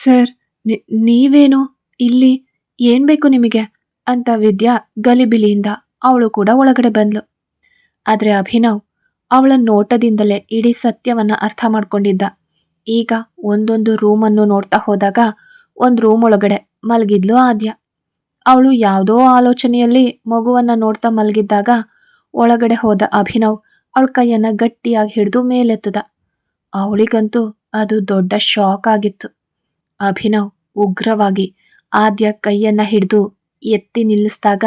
Sir ನೀವೇನು? ಇಲ್ಲಿ ಏನ್ ಬೇಕು ನಿಮಗೆ? ಅಂತ ವಿದ್ಯಾ ಗಲಿಬಿಲಿಯಿಂದ ಅವಳು ಕೂಡ ಒಳಗಡೆ ಬಂದ್ಲು. ಆದರೆ ಅಭಿನವ್ ಅವಳ ನೋಟದಿಂದಲೇ ಇಡೀ ಸತ್ಯವನ್ನ ಅರ್ಥ ಮಾಡ್ಕೊಂಡಿದ್ದ. ಈಗ ಒಂದೊಂದು ರೂಮನ್ನು ನೋಡ್ತಾ ಹೋದಾಗ ಒಂದು ರೂಮ್ ಒಳಗಡೆ ಮಲಗಿದ್ಲು ಆದ್ಯ. ಅವಳು ಯಾವುದೋ ಆಲೋಚನೆಯಲ್ಲಿ ಮಗುವನ್ನ ನೋಡ್ತಾ ಮಲಗಿದ್ದಾಗ ಒಳಗಡೆ ಹೋದ ಅಭಿನವ್ ಅವಳ ಕೈಯನ್ನ ಗಟ್ಟಿಯಾಗಿ ಹಿಡಿದು ಮೇಲೆತ್ತದ. ಅವಳಿಗಂತೂ ಅದು ದೊಡ್ಡ ಶಾಕ್ ಆಗಿತ್ತು. ಅಭಿನವ್ ಉಗ್ರವಾಗಿ ಆದ್ಯ ಕೈಯನ್ನ ಹಿಡಿದು ಎತ್ತಿ ನಿಲ್ಲಿಸಿದಾಗ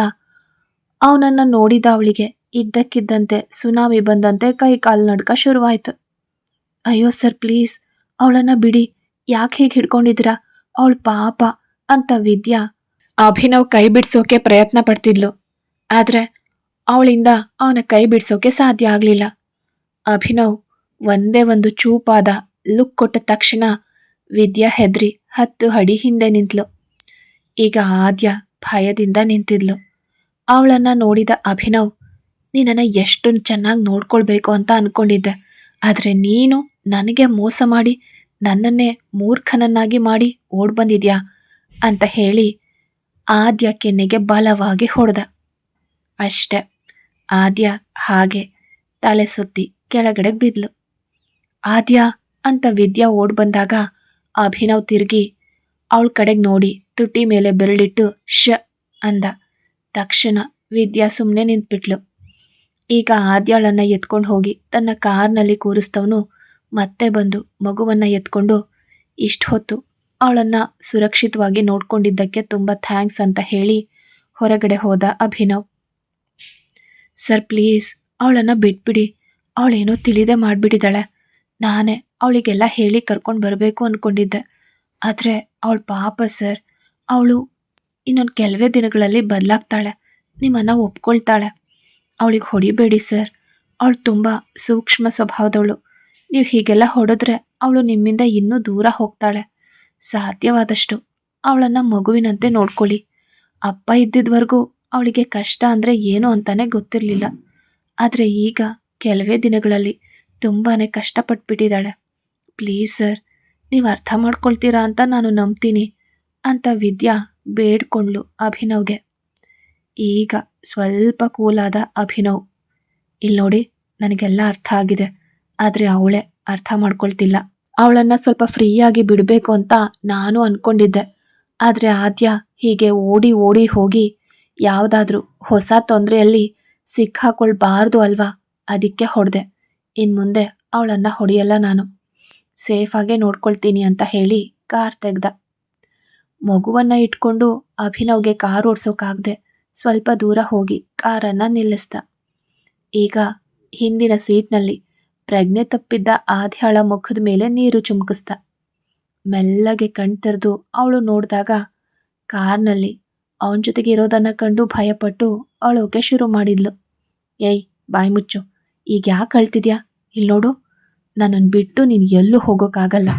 ಅವನನ್ನ ನೋಡಿದ ಅವಳಿಗೆ ಇದ್ದಕ್ಕಿದ್ದಂತೆ ಸುನಾಮಿ ಬಂದಂತೆ ಕೈ ಕಾಲು ನಡ್ಕ ಶುರುವಾಯಿತು. ಅಯ್ಯೋ ಸರ್, ಪ್ಲೀಸ್, ಅವಳನ್ನ ಬಿಡಿ. ಯಾಕೆ ಹೀಗೆ ಹಿಡ್ಕೊಂಡಿದ್ದೀರಾ? ಅವಳ ಪಾಪ ಅಂತ ವಿದ್ಯಾ ಅಭಿನವ್ ಕೈ ಬಿಡಿಸೋಕೆ ಪ್ರಯತ್ನ ಪಡ್ತಿದ್ಲು. ಆದರೆ ಅವಳಿಂದ ಅವನ ಕೈ ಬಿಡಿಸೋಕೆ ಸಾಧ್ಯ ಆಗಲಿಲ್ಲ. ಅಭಿನವ್ ಒಂದೇ ಒಂದು ಚೂಪಾದ ಲುಕ್ ಕೊಟ್ಟ ತಕ್ಷಣ ವಿದ್ಯಾ ಹೆದ್ರಿ ಹತ್ತು ಅಡಿ ಹಿಂದೆ ನಿಂತ್ಲು. ಈಗ ಆದ್ಯ ಭಯದಿಂದ ನಿಂತಿದ್ಲು. ಅವಳನ್ನ ನೋಡಿದ ಅಭಿನವ್ ನೀನನ್ನ ಎಷ್ಟು ಚೆನ್ನಾಗಿ ನೋಡ್ಕೊಳ್ಬೇಕು ಅಂತ ಅನ್ಕೊಂಡಿದ್ದೆ. ಆದರೆ ನೀನು ನನಗೆ ಮೋಸ ಮಾಡಿ, ನನ್ನನ್ನೇ ಮೂರ್ಖನನ್ನಾಗಿ ಮಾಡಿ ಓಡ್ ಬಂದಿದ್ಯಾ ಅಂತ ಹೇಳಿ ಆದ್ಯ ಕೆನ್ನೆಗೆ ಬಲವಾಗಿ ಹೊಡೆದ. ಅಷ್ಟೆ, ಆದ್ಯ ಹಾಗೆ ತಲೆ ಸುತ್ತಿ ಕೆಳಗಡೆ ಬಿದ್ಲು. ಆದ್ಯ ಅಂತ ವಿದ್ಯಾ ಓಡ್ ಬಂದಾಗ ಅಭಿನವ್ ತಿರುಗಿ, ಅವಳ ಕಡೆಗೆ ನೋಡಿ ತುಟಿ ಮೇಲೆ ಬೆರಳಿಟ್ಟು ಶ ಅಂದ. ತಕ್ಷಣ ವಿದ್ಯಾ ಸುಮ್ಮನೆ ನಿಂತ್ಬಿಟ್ಲು. ಈಗ ಆದ್ಯಾಳನ್ನ ಎತ್ಕೊಂಡು ಹೋಗಿ ತನ್ನ ಕಾರ್ನಲ್ಲಿ ಕೂರಿಸ್ತವನು ಮತ್ತೆ ಬಂದು ಮಗುವನ್ನ ಎತ್ಕೊಂಡು, ಇಷ್ಟು ಹೊತ್ತು ಅವಳನ್ನ ಸುರಕ್ಷಿತವಾಗಿ ನೋಡ್ಕೊಂಡಿದ್ದಕ್ಕೆ ತುಂಬ ಥ್ಯಾಂಕ್ಸ್ ಅಂತ ಹೇಳಿ ಹೊರಗಡೆ ಹೋದ ಅಭಿನವ್. ಸರ್ ಪ್ಲೀಸ್, ಅವಳನ್ನ ಬಿಟ್ಬಿಡಿ. ಅವಳೇನೋ ತಿಳಿದೇ ಮಾಡಿಬಿಟ್ಟಿದ್ದಾಳೆ ನಾನೇ ಅವಳಿಗೆಲ್ಲ ಹೇಳಿ ಕರ್ಕೊಂಡು ಬರಬೇಕು ಅಂದ್ಕೊಂಡಿದ್ದೆ ಆದರೆ ಅವಳ ಪಾಪ ಸರ್. ಅವಳು ಇನ್ನೊಂದು ಕೆಲವೇ ದಿನಗಳಲ್ಲಿ ಬದಲಾಗ್ತಾಳೆ. ನಿಮ್ಮನ್ನು ಒಪ್ಕೊಳ್ತಾಳೆ. ಅವಳಿಗೆ ಹೊಡಿಬೇಡಿ ಸರ್. ಅವಳು ತುಂಬ ಸೂಕ್ಷ್ಮ ಸ್ವಭಾವದವಳು. ನೀವು ಹೀಗೆಲ್ಲ ಹೊಡೆದ್ರೆ ಅವಳು ನಿಮ್ಮಿಂದ ಇನ್ನೂ ದೂರ ಹೋಗ್ತಾಳೆ. ಸಾಧ್ಯವಾದಷ್ಟು ಅವಳನ್ನು ಮಗುವಿನಂತೆ ನೋಡ್ಕೊಳ್ಳಿ. ಅಪ್ಪ ಇದ್ದಿದ್ವರೆಗೂ ಅವಳಿಗೆ ಕಷ್ಟ ಅಂದರೆ ಏನು ಅಂತಾನೆ ಗೊತ್ತಿರಲಿಲ್ಲ. ಆದರೆ ಈಗ ಕೆಲವೇ ದಿನಗಳಲ್ಲಿ ತುಂಬಾ ಕಷ್ಟಪಟ್ಬಿಟ್ಟಿದ್ದಾಳೆ. ಪ್ಲೀಸ್ ಸರ್, ನೀವು ಅರ್ಥ ಮಾಡ್ಕೊಳ್ತೀರಾ ಅಂತ ನಾನು ನಂಬ್ತೀನಿ ಅಂತ ವಿದ್ಯಾ ಬೇಡ್ಕೊಂಡ್ಲು ಅಭಿನವ್ಗೆ. ಈಗ ಸ್ವಲ್ಪ ಕೂಲಾದ ಅಭಿನವ್. ಇಲ್ಲಿ ನೋಡಿ, ನನಗೆಲ್ಲ ಅರ್ಥ ಆಗಿದೆ, ಆದರೆ ಅವಳೆ ಅರ್ಥ ಮಾಡ್ಕೊಳ್ತಿಲ್ಲ. ಅವಳನ್ನು ಸ್ವಲ್ಪ ಫ್ರೀಯಾಗಿ ಬಿಡಬೇಕು ಅಂತ ನಾನು ಅಂದ್ಕೊಂಡಿದ್ದೆ ಆದರೆ ಆದ್ಯ ಹೀಗೆ ಓಡಿ ಓಡಿ ಹೋಗಿ ಯಾವುದಾದ್ರೂ ಹೊಸ ತೊಂದರೆಯಲ್ಲಿ ಸಿಕ್ಕಾಕೊಳ್ಬಾರ್ದು ಅಲ್ವಾ, ಅದಕ್ಕೆ ಹೊಡೆದೆ. ಇನ್ನು ಮುಂದೆ ಅವಳನ್ನ ಹೊಡೆಯಲ್ಲ ನಾನು. ಸೇಫಾಗೆ ನೋಡ್ಕೊಳ್ತೀನಿ ಅಂತ ಹೇಳಿ ಕಾರ್ ತೆಗ್ದ. ಮಗುವನ್ನ ಇಟ್ಕೊಂಡು ಅಭಿನವ್ಗೆ ಕಾರ್ ಓಡ್ಸೋಕಾಗ್ದೆ ಸ್ವಲ್ಪ ದೂರ ಹೋಗಿ ಕಾರನ್ನ ನಿಲ್ಲಿಸ್ದ. ಈಗ ಹಿಂದಿನ ಸೀಟ್ನಲ್ಲಿ ಪ್ರಜ್ಞೆ ತಪ್ಪಿದ್ದ ಆದ್ಯಾಳ ಮುಖದ ಮೇಲೆ ನೀರು ಚುಮುಕಿಸ್ದ. ಮೆಲ್ಲಗೆ ಕಣ್ತೆರೆದು ಅವಳು ನೋಡಿದಾಗ ಕಾರ್ನಲ್ಲಿ ಅವನ ಜೊತೆಗೆ ಇರೋದನ್ನ ಕಂಡು ಭಯಪಟ್ಟು ಅಳೋಕೆ ಶುರು ಮಾಡಿದ್ಲು. ಏಯ್ ಬಾಯಿ ಮುಚ್ಚು, ಈಗ ಯಾಕೆ ಅಳ್ತಿದ್ಯಾ? ಇಲ್ಲಿ ನೋಡು ನನ್ನನ್ನು ಬಿಟ್ಟು ನೀನು ಎಲ್ಲೂ ಹೋಗೋಕ್ಕಾಗಲ್ಲ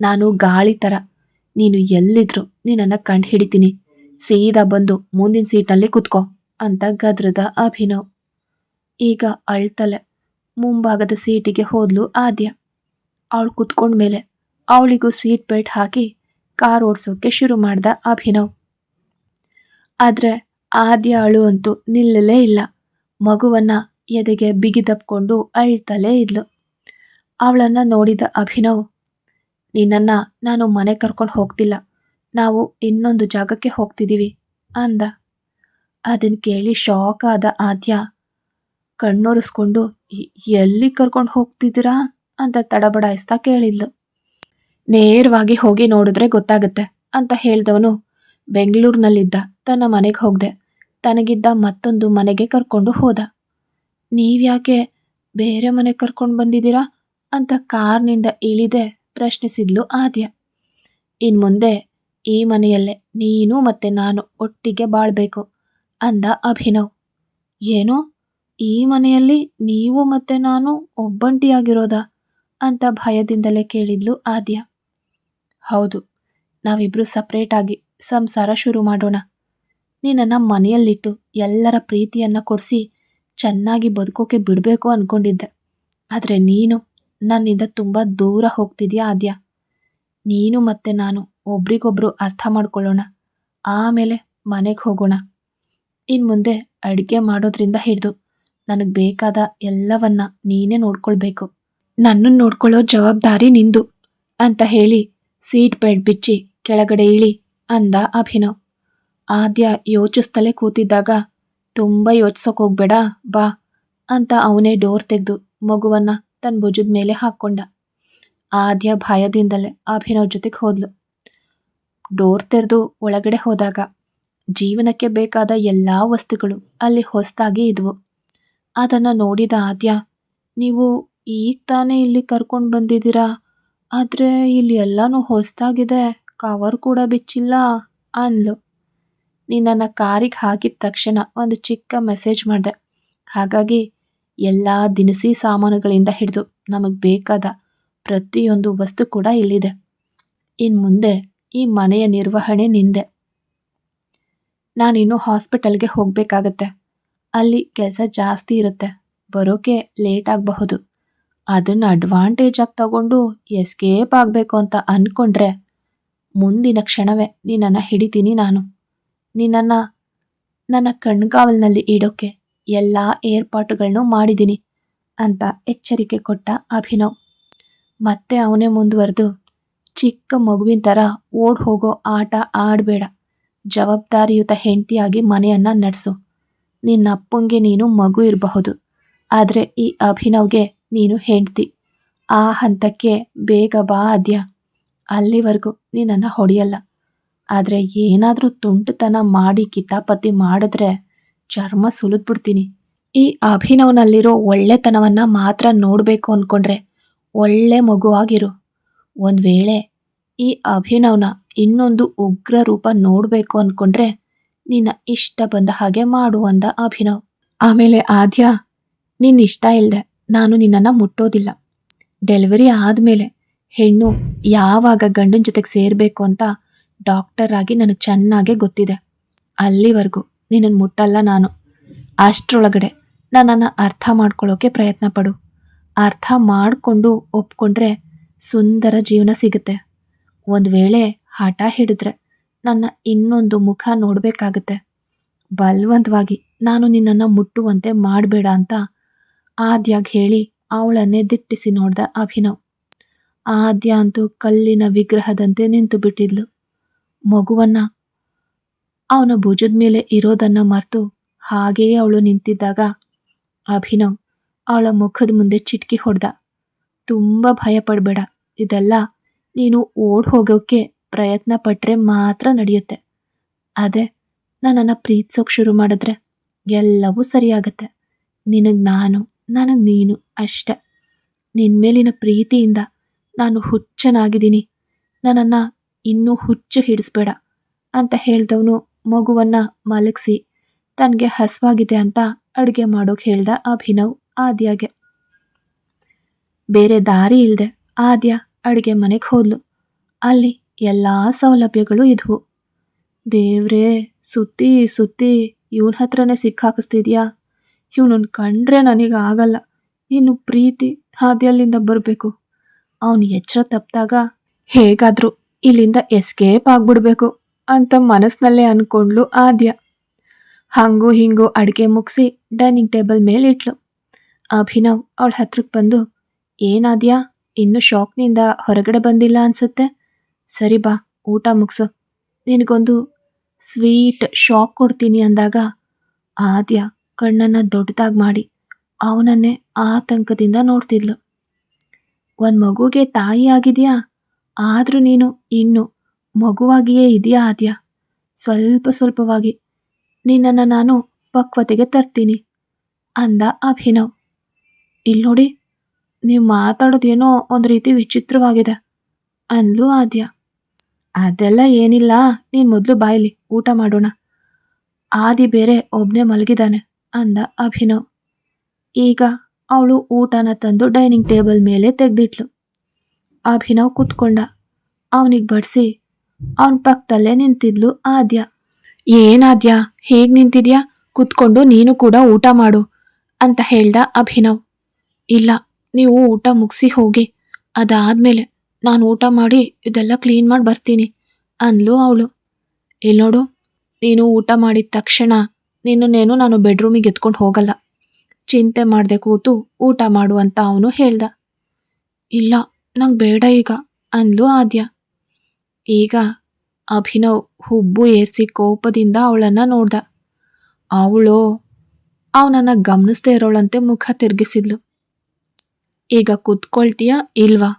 ನಾನು ಗಾಳಿ ಥರ ನೀನು ಎಲ್ಲಿದ್ರು ನೀನನ್ನು ಕಂಡು ಹಿಡಿತೀನಿ ಸೀದಾ ಬಂದು ಮುಂದಿನ ಸೀಟಲ್ಲಿ ಕುತ್ಕೋ ಅಂತ ಗದ್ರದ ಅಭಿನವ್. ಈಗ ಅಳ್ತಲೆ ಮುಂಭಾಗದ ಸೀಟಿಗೆ ಹೋದ್ಲು ಆದ್ಯ. ಅವಳು ಕುತ್ಕೊಂಡ್ಮೇಲೆ ಅವಳಿಗೂ ಸೀಟ್ ಬೆಲ್ಟ್ ಹಾಕಿ ಕಾರ್ ಓಡಿಸೋಕೆ ಶುರು ಮಾಡ್ದ ಅಭಿನವ್. ಆದರೆ ಆದ್ಯ ಅಳು ಅಂತೂ ನಿಲ್ಲಲೇ ಇಲ್ಲ. ಮಗುವನ್ನು ಎದೆಗೆ ಬಿಗಿದಪ್ಕೊಂಡು ಅಳ್ತಲೇ ಇದ್ಲು. ಅವಳನ್ನ ನೋಡಿದ ಅಭಿನವ್, ನಿನ್ನನ್ನ ನಾನು ಮನೆ ಕರ್ಕೊಂಡು ಹೋಗ್ತಿಲ್ಲ, ನಾವು ಇನ್ನೊಂದು ಜಾಗಕ್ಕೆ ಹೋಗ್ತಿದ್ದೀವಿ ಅಂದ. ಅದನ್ನು ಕೇಳಿ ಶಾಕ್ ಆದ ಆದ್ಯ, ಕಣ್ಣೊರೆಸ್ಕೊಂಡು, "ಎ- ಎಲ್ಲಿ ಕರ್ಕೊಂಡು ಹೋಗ್ತಿದ್ದೀರಾ? ಅಂತ ತಡಬಡಾಯಿಸ್ತಾ ಕೇಳಿದ್ಲು. ನೇರವಾಗಿ ಹೋಗಿ ನೋಡಿದ್ರೆ ಗೊತ್ತಾಗುತ್ತೆ, ಅಂತ ಹೇಳ್ದವನು ಬೆಂಗಳೂರಿನಲ್ಲಿದ್ದ ತನ್ನ ಮನೆಗೆ ಹೋಗ್ದೆ, ತನಗಿದ್ದ ಮತ್ತೊಂದು ಮನೆಗೆ ಕರ್ಕೊಂಡು ಹೋದ. ನೀವ್ಯಾಕೆ ಬೇರೆ ಮನೆಗೆ ಕರ್ಕೊಂಡು ಬಂದಿದ್ದೀರಾ? ಅಂತ ಕಾರ್ನಿಂದ ಇಳಿದೆ ಪ್ರಶ್ನಿಸಿದ್ಲು ಆದ್ಯ. ಇನ್ಮುಂದೆ ಈ ಮನೆಯಲ್ಲೇ ನೀನು ಮತ್ತೆ ನಾನು ಒಟ್ಟಿಗೆ ಬಾಳ್ಬೇಕು ಅಂದ ಅಭಿನವ್. ಏನು, ಈ ಮನೆಯಲ್ಲಿ ನೀವು ಮತ್ತೆ ನಾನು ಒಬ್ಬಂಟಿಯಾಗಿರೋದಾ ಅಂತ ಭಯದಿಂದಲೇ ಕೇಳಿದ್ಲು ಆದ್ಯ. ಹೌದು, ನಾವಿಬ್ರು ಸಪ್ರೇಟಾಗಿ ಸಂಸಾರ ಶುರು ಮಾಡೋಣ. ನಿನ್ನನ್ನು ಮನೆಯಲ್ಲಿಟ್ಟು ಎಲ್ಲರ ಪ್ರೀತಿಯನ್ನು ಕೊಡಿಸಿ ಚೆನ್ನಾಗಿ ಬದುಕೋಕೆ ಬಿಡಬೇಕು ಅಂದ್ಕೊಂಡಿದ್ದೆ ಆದರೆ ನೀನು ನನ್ನಿಂದ ತುಂಬ ದೂರ ಹೋಗ್ತಿದ್ಯಾ ಆದ್ಯ? ನೀನು ಮತ್ತೆ ನಾನು ಒಬ್ರಿಗೊಬ್ರು ಅರ್ಥ ಮಾಡ್ಕೊಳ್ಳೋಣ. ಆಮೇಲೆ ಮನೆಗೆ ಹೋಗೋಣ. ಇನ್ನು ಮುಂದೆ ಅಡುಗೆ ಮಾಡೋದ್ರಿಂದ ಹಿಡಿದು ನನಗೆ ಬೇಕಾದ ಎಲ್ಲವನ್ನ ನೀನೇ ನೋಡ್ಕೊಳ್ಬೇಕು. ನನ್ನನ್ನು ನೋಡ್ಕೊಳ್ಳೋ ಜವಾಬ್ದಾರಿ ನಿಂದು ಅಂತ ಹೇಳಿ ಸೀಟ್ ಬೆಲ್ಟ್ ಬಿಚ್ಚಿ ಕೆಳಗಡೆ ಇಳಿ ಅಂದ ಅಭಿನವ್. ಆದ್ಯ ಯೋಚಿಸ್ತಲೇ ಕೂತಿದ್ದಾಗ, ತುಂಬ ಯೋಚಿಸೋಕೆ ಹೋಗ್ಬೇಡ, ಬಾ ಅಂತ ಅವನೇ ಡೋರ್ ತೆಗೆದು ಮಗುವನ್ನ ತನ್ನ ಭುಜದ ಮೇಲೆ ಹಾಕ್ಕೊಂಡ ಆದ್ಯ ಭಯದಿಂದಲೇ ಅಭಿನವ್ ಜೊತೆಗೆ ಹೋದ್ಲು. ಡೋರ್ ತೆರೆದು ಒಳಗಡೆ ಹೋದಾಗ ಜೀವನಕ್ಕೆ ಬೇಕಾದ ಎಲ್ಲ ವಸ್ತುಗಳು ಅಲ್ಲಿ ಹೊಸದಾಗಿ ಇದ್ವು. ಅದನ್ನು ನೋಡಿದ ಆದ್ಯ, ನೀವು ಈಗ ತಾನೇ ಇಲ್ಲಿ ಕರ್ಕೊಂಡು ಬಂದಿದ್ದೀರಾ? ಆದರೆ ಇಲ್ಲಿ ಎಲ್ಲನೂ ಹೊಸದಾಗಿದೆ, ಕವರ್ ಕೂಡ ಬಿಚ್ಚಿಲ್ಲ ಅಂದ್ಲು. ನನ್ನ ಕಾರಿಗೆ ಹಾಕಿದ ತಕ್ಷಣ ಒಂದು ಚಿಕ್ಕ ಮೆಸೇಜ್ ಮಾಡಿದೆ. ಹಾಗಾಗಿ ಎಲ್ಲ ದಿನಸಿ ಸಾಮಾನುಗಳಿಂದ ಹಿಡಿದು ನಮಗೆ ಬೇಕಾದ ಪ್ರತಿಯೊಂದು ವಸ್ತು ಕೂಡ ಇಲ್ಲಿದೆ. ಇನ್ನು ಮುಂದೆ ಈ ಮನೆಯ ನಿರ್ವಹಣೆ ನಿಂದೆ. ನಾನಿನ್ನು ಹಾಸ್ಪಿಟಲ್ಗೆ ಹೋಗಬೇಕಾಗತ್ತೆ. ಅಲ್ಲಿ ಕೆಲಸ ಜಾಸ್ತಿ ಇರುತ್ತೆ. ಬರೋಕೆ ಲೇಟ್ ಆಗಬಹುದು. ಅದನ್ನು ಅಡ್ವಾಂಟೇಜ್ ಆಗಿ ತಗೊಂಡು ಎಸ್ಕೇಪ್ ಆಗಬೇಕು ಅಂತ ಅಂದ್ಕೊಂಡ್ರೆ ಮುಂದಿನ ಕ್ಷಣವೇ ನಿನ್ನನ್ನು ಹಿಡಿತೀನಿ ನಾನು. ನಿನ್ನನ್ನು ನನ್ನ ಕಣ್ಗಾವಲಿನಲ್ಲಿ ಇಡೋಕ್ಕೆ ಎಲ್ಲ ಏರ್ಪಾಟುಗಳನ್ನು ಮಾಡಿದ್ದೀನಿ ಅಂತ ಎಚ್ಚರಿಕೆ ಕೊಟ್ಟ ಅಭಿನವ್. ಮತ್ತೆ ಅವನೇ ಮುಂದುವರೆದು, ಚಿಕ್ಕ ಮಗುವಿನ ಥರ ಓಡ್ ಹೋಗೋ ಆಟ ಆಡಬೇಡ, ಜವಾಬ್ದಾರಿಯುತ ಹೆಂಡತಿಯಾಗಿ ಮನೆಯನ್ನು ನಡೆಸು. ನಿನ್ನ ಅಪ್ಪಂಗೆ ನೀನು ಮಗು ಇರಬಹುದು, ಆದರೆ ಈ ಅಭಿನವ್ಗೆ ನೀನು ಹೆಂಡ್ತಿ. ಆ ಹಂತಕ್ಕೆ ಬೇಗ ಬಾ ಅದ್ಯ ಅಲ್ಲಿವರೆಗೂ ನೀನನ್ನು ಹೊಡೆಯಲ್ಲ. ಆದರೆ ಏನಾದರೂ ತುಂಟುತನ ಮಾಡಿ ಕಿತಾಪತಿ ಮಾಡಿದ್ರೆ ಚರ್ಮ ಸುಲಿದ್ಬಿಡ್ತೀನಿ. ಈ ಅಭಿನವ್ನಲ್ಲಿರೋ ಒಳ್ಳೆತನವನ್ನು ಮಾತ್ರ ನೋಡಬೇಕು ಅಂದ್ಕೊಂಡ್ರೆ ಒಳ್ಳೆ ಮಗುವಾಗಿರು. ಒಂದು ವೇಳೆ ಈ ಅಭಿನವ್ನ ಇನ್ನೊಂದು ಉಗ್ರ ರೂಪ ನೋಡಬೇಕು ಅಂದ್ಕೊಂಡ್ರೆ ನಿನ್ನ ಇಷ್ಟ ಬಂದ ಹಾಗೆ ಮಾಡು ಅಂದ ಅಭಿನವ್. ಆಮೇಲೆ ಆದ್ಯ ನಿನ್ನ ಇಷ್ಟ ಇಲ್ಲದೆ ನಾನು ನಿನ್ನನ್ನು ಮುಟ್ಟೋದಿಲ್ಲ. ಡೆಲಿವರಿ ಆದಮೇಲೆ ಹೆಣ್ಣು ಯಾವಾಗ ಗಂಡನ ಜೊತೆಗೆ ಸೇರಬೇಕು ಅಂತ ಡಾಕ್ಟರ್ ಆಗಿ ನನಗೆ ಚೆನ್ನಾಗೇ ಗೊತ್ತಿದೆ. ಅಲ್ಲಿವರೆಗೂ ನಿನ್ನನ್ನು ಮುಟ್ಟಲ್ಲ ನಾನು. ಅಷ್ಟರೊಳಗಡೆ ನನ್ನನ್ನು ಅರ್ಥ ಮಾಡ್ಕೊಳ್ಳೋಕೆ ಪ್ರಯತ್ನ ಪಡು. ಅರ್ಥ ಮಾಡಿಕೊಂಡು ಒಪ್ಕೊಂಡ್ರೆ ಸುಂದರ ಜೀವನ ಸಿಗುತ್ತೆ. ಒಂದು ವೇಳೆ ಹಠ ಹಿಡಿದ್ರೆ ನನ್ನ ಇನ್ನೊಂದು ಮುಖ ನೋಡಬೇಕಾಗತ್ತೆ. ಬಲವಂತವಾಗಿ ನಾನು ನಿನ್ನನ್ನು ಮುಟ್ಟುವಂತೆ ಮಾಡಬೇಡ ಅಂತ ಆದ್ಯಾಗ ಹೇಳಿ ಅವಳನ್ನೇ ದಿಟ್ಟಿಸಿ ನೋಡ್ದ ಅಭಿನವ್. ಆದ್ಯ ಅಂತೂ ಕಲ್ಲಿನ ವಿಗ್ರಹದಂತೆ ನಿಂತು ಬಿಟ್ಟಿದ್ಲು ಮಗುವನ್ನ ಅವನ ಭುಜದ ಮೇಲೆ ಇರೋದನ್ನ ಮರೆತು ಹಾಗೆಯೇ ಅವಳು ನಿಂತಿದ್ದಾಗ ಅಭಿನವ್ ಅವಳ ಮುಖದ ಮುಂದೆ ಚಿಟ್ಕಿ ಹೊಡೆದ. ತುಂಬ ಭಯ ಪಡಬೇಡ, ಇದೆಲ್ಲ ನೀನು ಓಡ್ ಹೋಗೋಕ್ಕೆ ಪ್ರಯತ್ನ ಪಟ್ಟರೆ ಮಾತ್ರ ನಡೆಯುತ್ತೆ. ಅದೇ ನನ್ನನ್ನು ಪ್ರೀತಿಸೋಕೆ ಶುರು ಮಾಡಿದ್ರೆ ಎಲ್ಲವೂ ಸರಿಯಾಗತ್ತೆ. ನಿನಗೆ ನಾನು, ನನಗೆ ನೀನು ಅಷ್ಟೆ. ನಿನ್ನ ಮೇಲಿನ ಪ್ರೀತಿಯಿಂದ ನಾನು ಹುಚ್ಚನಾಗಿದ್ದೀನಿ. ನನ್ನನ್ನು ಇನ್ನೂ ಹುಚ್ಚು ಹಿಡಿಸ್ಬೇಡ ಅಂತ ಹೇಳ್ದವನು ಮಗುವನ್ನ ಮಲಗಿಸಿ. ತನಗೆ ಹಸುವಾಗಿದೆ ಅಂತ ಅಡುಗೆ ಮಾಡೋಕೆ ಹೇಳ್ದ ಅಭಿನವ್ ಆದ್ಯಾಗೆ. ಬೇರೆ ದಾರಿ ಇಲ್ಲದೆ ಆದ್ಯ ಅಡುಗೆ ಮನೆಗೆ ಹೋದ್ಲು. ಅಲ್ಲಿ ಎಲ್ಲ ಸೌಲಭ್ಯಗಳು ಇದ್ವು. ದೇವ್ರೇ, ಸುತ್ತಿ ಸುತ್ತಿ, ಇವನ ಹತ್ರನೇ ಸಿಕ್ಕಾಕಿಸ್ತಿದ್ಯಾ ಇವನನ್ನು ಕಂಡ್ರೆ ನನಗೆ ಆಗಲ್ಲ. ಇನ್ನು ಪ್ರೀತಿ ಹಾದಿಯಲ್ಲಿಂದ ಬರಬೇಕು. ಅವನು ಎಚ್ಚರ ತಪ್ಪಿದಾಗ ಹೇಗಾದರೂ ಇಲ್ಲಿಂದ ಎಸ್ಕೇಪ್ ಆಗ್ಬಿಡ್ಬೇಕು. ಅಂತ ಮನಸ್ನಲ್ಲೇ ಅನ್ಕೊಂಡ್ಲು ಆದ್ಯ. ಹಂಗು ಹಿಂಗೂ ಅಡಿಗೆ ಮುಗಿಸಿ ಡೈನಿಂಗ್ ಟೇಬಲ್ ಮೇಲೆ ಇಟ್ಲು ಅಭಿನವ್ ಅವಳ ಹತ್ರಕ್ಕೆ ಬಂದು ಏನಾದ್ಯಾ ಇನ್ನು ಶಾಕ್ನಿಂದ ಹೊರಗಡೆ ಬಂದಿಲ್ಲ ಅನ್ಸುತ್ತೆ. ಸರಿ ಬಾ, ಊಟ ಮುಗಿಸು. ನಿನಗೊಂದು ಸ್ವೀಟ್ ಶಾಕ್ ಕೊಡ್ತೀನಿ ಅಂದಾಗ, ಆದ್ಯ, ಕಣ್ಣನ್ನು ದೊಡ್ಡದಾಗಿ ಮಾಡಿ. ಅವನನ್ನೇ ಆತಂಕದಿಂದ ನೋಡ್ತಿದ್ಲು. ಒಂದು ಮಗುಗೆ ತಾಯಿ ಆಗಿದೆಯಾ? ಆದರೂ ನೀನು ಇನ್ನು ಮಗುವಾಗಿಯೇ ಇದೆಯಾ ಆದ್ಯ? ಸ್ವಲ್ಪ ಸ್ವಲ್ಪವಾಗಿ. ನಿನ್ನನ್ನು ನಾನು ಪಕ್ವತೆಗೆ ತರ್ತೀನಿ, ಅಂದ ಅಭಿನವ್. ಇಲ್ಲಿ ನೋಡಿ, ನೀವು ಮಾತಾಡೋದೇನೋ ಒಂದು ರೀತಿ ವಿಚಿತ್ರವಾಗಿದೆ, ಅಂದ್ಲು ಆದ್ಯ. ಅದೆಲ್ಲ ಏನಿಲ್ಲ, ನೀನು ಮೊದಲು ಬಾಯ್ಲಿ ಊಟ ಮಾಡೋಣ. ಆದಿ ಬೇರೆ ಒಬ್ಬನೇ ಮಲಗಿದಾನೆ ಅಂದ ಅಭಿನವ್. ಈಗ ಅವಳು ಊಟನ ತಂದು ಡೈನಿಂಗ್ ಟೇಬಲ್ ಮೇಲೆ ತೆಗೆದಿಟ್ಲು. ಅಭಿನವ್ ಕೂತ್ಕೊಂಡ, ಅವನಿಗೆ ಬಡಿಸಿ ಅವನ ಪಕ್ಕದಲ್ಲೇ ನಿಂತಿದ್ಲು ಆದ್ಯ. ಏನಾದ್ಯ ಹೇಗ್ ನಿಂತಿದ್ಯಾ? ಕುತ್ಕೊಂಡು ನೀನು ಕೂಡ ಊಟ ಮಾಡು, ಅಂತ ಹೇಳ್ದ ಅಭಿನವ್. ಇಲ್ಲ, ನೀವು ಊಟ ಮುಗಿಸಿ ಹೋಗಿ. ಅದಾದ್ಮೇಲೆ ನಾನು ಊಟ ಮಾಡಿ ಇದೆಲ್ಲ ಕ್ಲೀನ್ ಮಾಡಿ ಬರ್ತೀನಿ, ಅಂದ್ಲು ಅವಳು. ಇಲ್ಲಿ ನೋಡು, ನೀನು ಊಟ ಮಾಡಿದ ತಕ್ಷಣ ನಿನ್ನನ್ನೇನು ನಾನು ಬೆಡ್ರೂಮಿಗೆ ಎತ್ಕೊಂಡು ಹೋಗಲ್ಲ. ಚಿಂತೆ ಮಾಡದೆ ಕೂತು ಊಟ ಮಾಡು ಅಂತ ಅವನು ಹೇಳ್ದ. ಇಲ್ಲ, ನಂಗೆ ಬೇಡ ಈಗ, ಅಂದ್ಲು ಆದ್ಯ. ಈಗ ಅಭಿನವ್ ಹುಬ್ಬು ಏರಿಸಿ ಕೋಪದಿಂದ ಅವಳನ್ನ ನೋಡ್ದ. ಅವಳು, ಅವನನ್ನ ಗಮನಿಸ್ದೇ ಇರೋಳಂತೆ ಮುಖ ತಿರುಗಿಸಿದ್ಲು. ಈಗ ಕುತ್ಕೊಳ್ತೀಯಾ ಇಲ್ವಾ?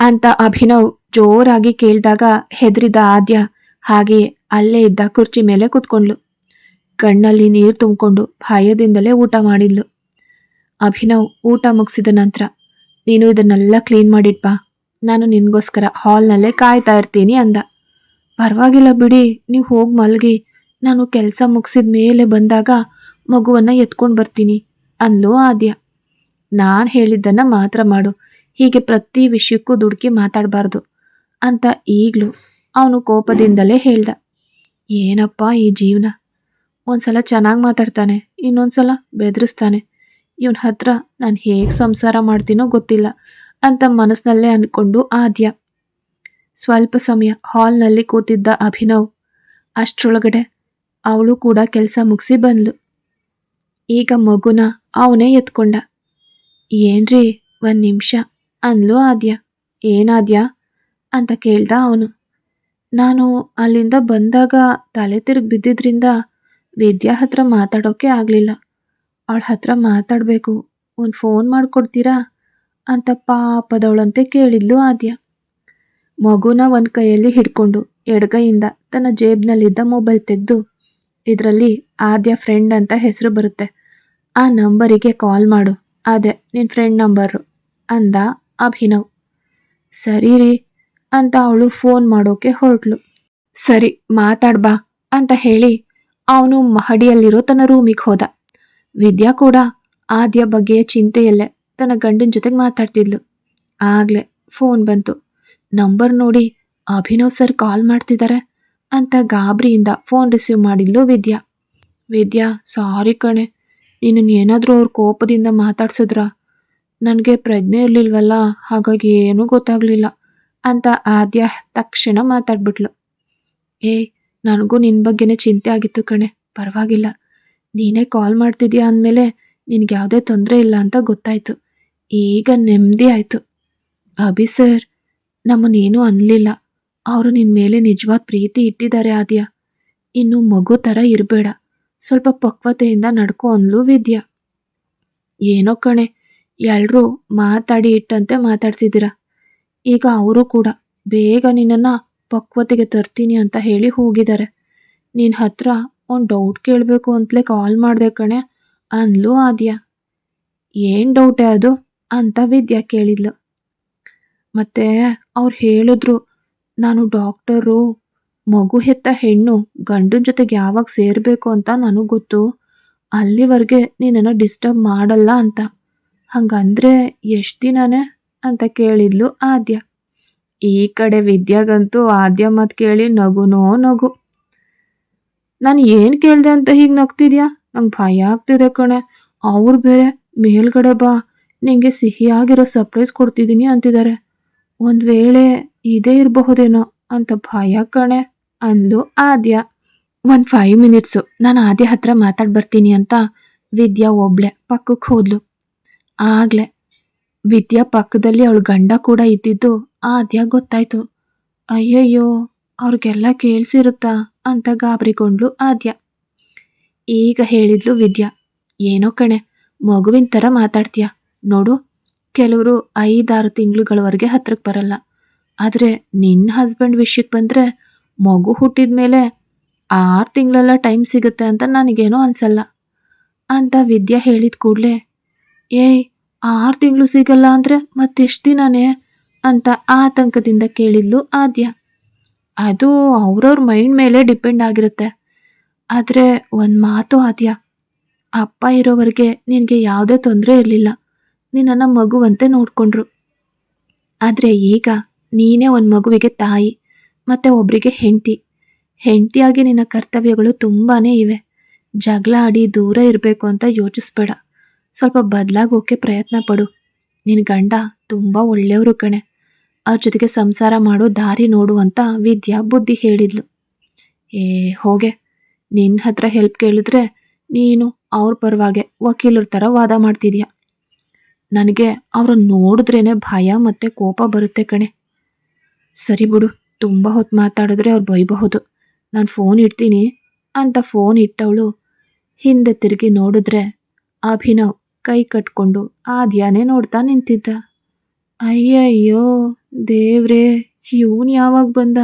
ಅಂತ ಅಭಿನವ್ ಜೋರಾಗಿ ಕೇಳಿದಾಗ ಹೆದರಿದ ಆದ್ಯ ಹಾಗೆ ಅಲ್ಲೇ ಇದ್ದ ಕುರ್ಚಿ ಮೇಲೆ ಕುತ್ಕೊಂಡ್ಲು. ಕಣ್ಣಲ್ಲಿ ನೀರು ತುಂಬಿಕೊಂಡು ಭಯದಿಂದಲೇ ಊಟ ಮಾಡಿದ್ಲು. ಅಭಿನವ್ ಊಟ ಮುಗಿಸಿದ ನಂತರ, ನೀನು ಇದನ್ನೆಲ್ಲ ಕ್ಲೀನ್ ಮಾಡಿಟ್ಬಾ. ನಾನು ನಿನಗೋಸ್ಕರ ಹಾಲ್ನಲ್ಲೇ ಕಾಯ್ತಾ ಇರ್ತೀನಿ ಅಂದ. ಪರವಾಗಿಲ್ಲ ಬಿಡಿ, ನೀವು ಹೋಗಿ ಮಲಗಿ. ನಾನು ಕೆಲಸ ಮುಗಿಸಿದ ಮೇಲೆ ಬಂದಾಗ ಮಗುವನ್ನು ಎತ್ಕೊಂಡು ಬರ್ತೀನಿ ಅಂದ್ಲು ಆದ್ಯ. ನಾನು ಹೇಳಿದ್ದನ್ನು ಮಾತ್ರ ಮಾಡು. ಹೀಗೆ ಪ್ರತಿ ವಿಷಯಕ್ಕೂ ದುಡುಕಿ ಮಾತಾಡಬಾರ್ದು ಅಂತ ಈಗಲೂ ಅವನು ಕೋಪದಿಂದಲೇ ಹೇಳ್ದ. ಏನಪ್ಪ ಈ ಜೀವನ? ಒಂದ್ಸಲ ಚೆನ್ನಾಗಿ ಮಾತಾಡ್ತಾನೆ, ಇನ್ನೊಂದ್ಸಲ ಬೆದರಿಸ್ತಾನೆ. ಇವನ ಹತ್ರ ನಾನು ಹೇಗೆ ಸಂಸಾರ ಮಾಡ್ತೀನೋ ಗೊತ್ತಿಲ್ಲ. ಅಂತ ಮನಸ್ಸಿನಲ್ಲೇ ಅಂದ್ಕೊಂಡು ಆದ್ಯ. ಸ್ವಲ್ಪ ಸಮಯ ಹಾಲ್ನಲ್ಲಿ ಕೂತಿದ್ದ ಅಭಿನವ್, ಅಷ್ಟರೊಳಗಡೆ ಅವಳು ಕೂಡ ಕೆಲಸ ಮುಗಿಸಿ ಬಂದ್ಲು. ಈಗ ಮಗುನ ಅವನೇ ಎತ್ಕೊಂಡ. ಏನ್ರಿ ಒಂದು ನಿಮಿಷ ಅಂದ್ಲು ಆದ್ಯ. ಏನಾದ್ಯ ಅಂತ ಕೇಳ್ದ ಅವನು. ನಾನು ಅಲ್ಲಿಂದ ಬಂದಾಗ ತಲೆ ತಿರುಗಿ ಬಿದ್ದಿದ್ರಿಂದ ವಿದ್ಯಾ ಹತ್ರ ಮಾತಾಡೋಕೆ ಆಗಲಿಲ್ಲ. ಅವಳ ಹತ್ರ ಮಾತಾಡಬೇಕು, ಒಂದು ಫೋನ್ ಮಾಡಿಕೊಡ್ತೀರಾ? ಅಂತ ಪಾಪದವಳಂತೆ ಕೇಳಿದ್ಲು ಆದ್ಯ. ಮಗುನ ಒಂದು ಕೈಯಲ್ಲಿ ಹಿಡ್ಕೊಂಡು ಎಡಗೈಯಿಂದ ತನ್ನ ಜೇಬ್ನಲ್ಲಿದ್ದ ಮೊಬೈಲ್ ತೆಗೆದು, ಇದರಲ್ಲಿ ಆದ್ಯ ಫ್ರೆಂಡ್ ಅಂತ ಹೆಸರು ಬರುತ್ತೆ. ಆ ನಂಬರಿಗೆ ಕಾಲ್ ಮಾಡು. ಅದೇ ನಿನ್ನ ಫ್ರೆಂಡ್ ನಂಬರು ಅಂದ ಅಭಿನವ್. ಸರಿ ರೀ ಅಂತ ಅವಳು ಫೋನ್ ಮಾಡೋಕೆ ಹೊರಟ್ಲು. ಸರಿ ಮಾತಾಡ್ಬಾ ಅಂತ ಹೇಳಿ ಅವನು ಮಹಡಿಯಲ್ಲಿರೋ ತನ್ನ ರೂಮಿಗೆ ಹೋದ. ವಿದ್ಯಾ ಕೂಡ ಆದ್ಯ ಬಗ್ಗೆಯ ಚಿಂತೆಯಲ್ಲೇ ತನ್ನ ಗಂಡನ ಜೊತೆಗೆ ಮಾತಾಡ್ತಿದ್ಲು. ಆಗ್ಲೇ ಫೋನ್ ಬಂತು. ನಂಬರ್ ನೋಡಿ ಅಭಿನವ್ ಸರ್ ಕಾಲ್ ಮಾಡ್ತಿದ್ದಾರೆ ಅಂತ ಗಾಬರಿಯಿಂದ ಫೋನ್ ರಿಸೀವ್ ಮಾಡಿದ್ಲು ವಿದ್ಯಾ. ವಿದ್ಯಾ, ಸಾರಿ ಕಣೆ. ನಿನ್ನನ್ನು ಏನಾದರೂ ಅವ್ರ ಕೋಪದಿಂದ ಮಾತಾಡ್ಸಿದ್ರಾ? ನನಗೆ ಪ್ರಜ್ಞೆ ಇರಲಿಲ್ವಲ್ಲ, ಹಾಗಾಗಿ ಏನೂ ಗೊತ್ತಾಗಲಿಲ್ಲ ಅಂತ ಆದ್ಯ ತಕ್ಷಣ ಮಾತಾಡ್ಬಿಟ್ಲು. ಏಯ್ ನನಗೂ ನಿನ್ನ ಬಗ್ಗೆನೇ ಚಿಂತೆ ಆಗಿತ್ತು ಕಣೆ. ಪರವಾಗಿಲ್ಲ. ನೀನೇ ಕಾಲ್ ಮಾಡ್ತಿದ್ಯಾ ಅಂದಮೇಲೆ ನಿನಗೆ ಯಾವುದೇ ತೊಂದರೆ ಇಲ್ಲ ಅಂತ ಗೊತ್ತಾಯ್ತು. ಈಗ ನೆಮ್ಮದಿ ಆಯಿತು. ಅಭಿ ಸರ್ ನಮ್ಮನ್ನೇನೂ ಅನ್ನಲಿಲ್ಲ ಅವರು ನಿನ್ನ ಮೇಲೆ ನಿಜವಾದ ಪ್ರೀತಿ ಇಟ್ಟಿದ್ದಾರೆ ಆದ್ಯ. ಇನ್ನು ಮಗು ಥರ ಇರಬೇಡ. ಸ್ವಲ್ಪ ಪಕ್ವತೆಯಿಂದ ನಡ್ಕೊ ಅನ್ಲು ವಿದ್ಯಾ. ಏನೋ ಕಣೆ ಎಲ್ಲರೂ ಮಾತಾಡಿ ಇಟ್ಟಂತೆ ಮಾತಾಡ್ತಿದ್ದೀರ ಈಗ ಅವರು ಕೂಡ ಬೇಗ ನಿನ್ನನ್ನು ಪಕ್ವತೆಗೆ ತರ್ತೀನಿ ಅಂತ ಹೇಳಿ ಹೋಗಿದ್ದಾರೆ. ನಿನ್ನ ಹತ್ರ ಒಂದು ಡೌಟ್ ಕೇಳಬೇಕು ಅಂತಲೇ ಕಾಲ್ ಮಾಡಿದೆ ಕಣೆ, ಅನ್ಲು ಆದ್ಯ. ಏನು ಡೌಟೇ ಅದು? ಅಂತ ವಿದ್ಯಾ ಕೇಳಿದ್ಲು. ಮತ್ತೆ ಅವ್ರು ಹೇಳಿದ್ರು, ನಾನು ಡಾಕ್ಟರು, ಮಗು ಹೆತ್ತ ಹೆಣ್ಣು, ಗಂಡನ ಜೊತೆಗೆ ಯಾವಾಗ ಸೇರಬೇಕು ಅಂತ ನನಗೆ ಗೊತ್ತು. ಅಲ್ಲಿವರೆಗೆ ನೀನನ್ನು ಡಿಸ್ಟರ್ಬ್ ಮಾಡಲ್ಲ ಅಂತ. ಹಂಗಂದ್ರೆ ಎಷ್ಟು ದಿನನೇ? ಅಂತ ಕೇಳಿದ್ಲು ಆದ್ಯ. ಈ ಕಡೆ ವಿದ್ಯಾಗಂತೂ ಆದ್ಯ ಮಾತು ಕೇಳಿ ನಗುನೋ ನಗು. ನಾನು ಏನು ಕೇಳಿದೆ ಅಂತ ಹೀಗೆ ನಗ್ತಿದ್ಯಾ? ನಂಗೆ ಭಯ ಆಗ್ತಿದೆ ಕಣೆ. ಅವ್ರು ಬೇರೆ ಮೇಲ್ಗಡೆ ಬಾ. ನಿಂಗೆ ಸಿಹಿಯಾಗಿರೋ ಸರ್ಪ್ರೈಸ್ ಕೊಡ್ತಿದ್ದೀನಿ ಅಂತಿದ್ದಾರೆ ಒಂದು ವೇಳೆ ಇದೇ ಇರಬಹುದೇನೋ ಅಂತ ಭಯ ಕಣೆ ಅಂದ್ಲು ಆದ್ಯ. ಒಂದು ಫೈವ್ ಮಿನಿಟ್ಸು ನಾನು ಆದ್ಯ ಹತ್ರ ಮಾತಾಡಿ ಬರ್ತೀನಿ ಅಂತ ವಿದ್ಯಾ ಒಬ್ಳೆ ಪಕ್ಕಕ್ಕೆ ಹೋದ್ಲು. ಆಗಲೇ ವಿದ್ಯಾ ಪಕ್ಕದಲ್ಲಿ ಅವಳು ಗಂಡ ಕೂಡ ಇದ್ದಿದ್ದು ಆದ್ಯ ಗೊತ್ತಾಯ್ತು. ಅಯ್ಯಯ್ಯೋ, ಅವ್ರಿಗೆಲ್ಲ ಕೇಳಿಸಿರುತ್ತಾ ಅಂತ ಗಾಬರಿಗೊಂಡ್ಲು ಆದ್ಯ. ಈಗ ಹೇಳಿದ್ಲು ವಿದ್ಯಾ, ಏನೋ ಕಣೆ, ಮಗುವಿನ ಥರ ಮಾತಾಡ್ತೀಯ? ನೋಡು, ಕೆಲವರು ಐದಾರು ತಿಂಗಳುಗಳವರೆಗೆ ಹತ್ರಕ್ಕೆ ಬರಲ್ಲ. ಆದರೆ ನಿನ್ನ ಹಸ್ಬೆಂಡ್ ವಿಷಯಕ್ಕೆ ಬಂದರೆ ಮಗು ಹುಟ್ಟಿದ ಮೇಲೆ ಆರು ತಿಂಗಳೆಲ್ಲ ಟೈಮ್ ಸಿಗುತ್ತೆ ಅಂತ ನನಗೇನೂ ಅನಿಸಲ್ಲ. ಅಂತ ವಿದ್ಯಾ ಹೇಳಿದ ಕೂಡಲೇ, ಏಯ್, ಆರು ತಿಂಗಳು ಸಿಗಲ್ಲ ಅಂದರೆ ಮತ್ತೆಷ್ಟು ದಿನನೇ? ಅಂತ ಆತಂಕದಿಂದ ಕೇಳಿದ್ಲು ಆದ್ಯ. ಅದು ಅವ್ರವ್ರ ಮೈಂಡ್ ಮೇಲೆ ಡಿಪೆಂಡ್ ಆಗಿರುತ್ತೆ. ಆದರೆ ಒಂದು ಮಾತು ಆದ್ಯ, ಅಪ್ಪ ಇರೋವರೆಗೆ ನಿನಗೆ ಯಾವುದೇ ತೊಂದರೆ ಇರಲಿಲ್ಲ. ನಿನ್ನನ್ನು ಮಗುವಂತೆ ನೋಡಿಕೊಂಡ್ರು. ಆದರೆ ಈಗ ನೀನೇ ಒಂದು ಮಗುವಿಗೆ ತಾಯಿ, ಮತ್ತು ಒಬ್ಬರಿಗೆ ಹೆಂಡತಿ. ಹೆಂಡತಿಯಾಗಿ ನಿನ್ನ ಕರ್ತವ್ಯಗಳು ತುಂಬಾ ಇವೆ. ಜಗಳ ಆಡಿ ದೂರ ಇರಬೇಕು ಅಂತ ಯೋಚಿಸ್ಬೇಡ. ಸ್ವಲ್ಪ ಬದಲಾಗೋಕೆ ಪ್ರಯತ್ನ ಪಡು. ನಿನ್ನ ಗಂಡ ತುಂಬ ಒಳ್ಳೆಯವರು ಕಣೆ. ಅವ್ರ ಜೊತೆಗೆ ಸಂಸಾರ ಮಾಡೋ ದಾರಿ ನೋಡು ಅಂತ ವಿದ್ಯಾ ಬುದ್ಧಿ ಹೇಳಿದ್ಲು. ಏ, ಹೋಗೆ. ನಿನ್ನ ಹತ್ರ ಹೆಲ್ಪ್ ಕೇಳಿದ್ರೆ ನೀನು ಅವ್ರ ಪರವಾಗೆ ವಕೀಲರ ಥರ ವಾದ ಮಾಡ್ತಿದ್ಯಾ? ನನಗೆ ಅವ್ರನ್ನ ನೋಡಿದ್ರೇನೆ ಭಯ ಮತ್ತೆ ಕೋಪ ಬರುತ್ತೆ ಕಣೆ. ಸರಿ ಬಿಡು, ತುಂಬ ಹೊತ್ತು ಮಾತಾಡಿದ್ರೆ ಅವ್ರು ಬೈಬಹುದು. ನಾನು ಫೋನ್ ಇಡ್ತೀನಿ ಅಂತ ಫೋನ್ ಇಟ್ಟವಳು ಹಿಂದೆ ತಿರುಗಿ ನೋಡಿದ್ರೆ ಅಭಿನವ್ ಕೈ ಕಟ್ಕೊಂಡು ಆದ್ಯಾನೇ ನೋಡ್ತಾ ನಿಂತಿದ್ದ. ಅಯ್ಯಯ್ಯೋ, ದೇವ್ರೇ, ಇವನು ಯಾವಾಗ ಬಂದ?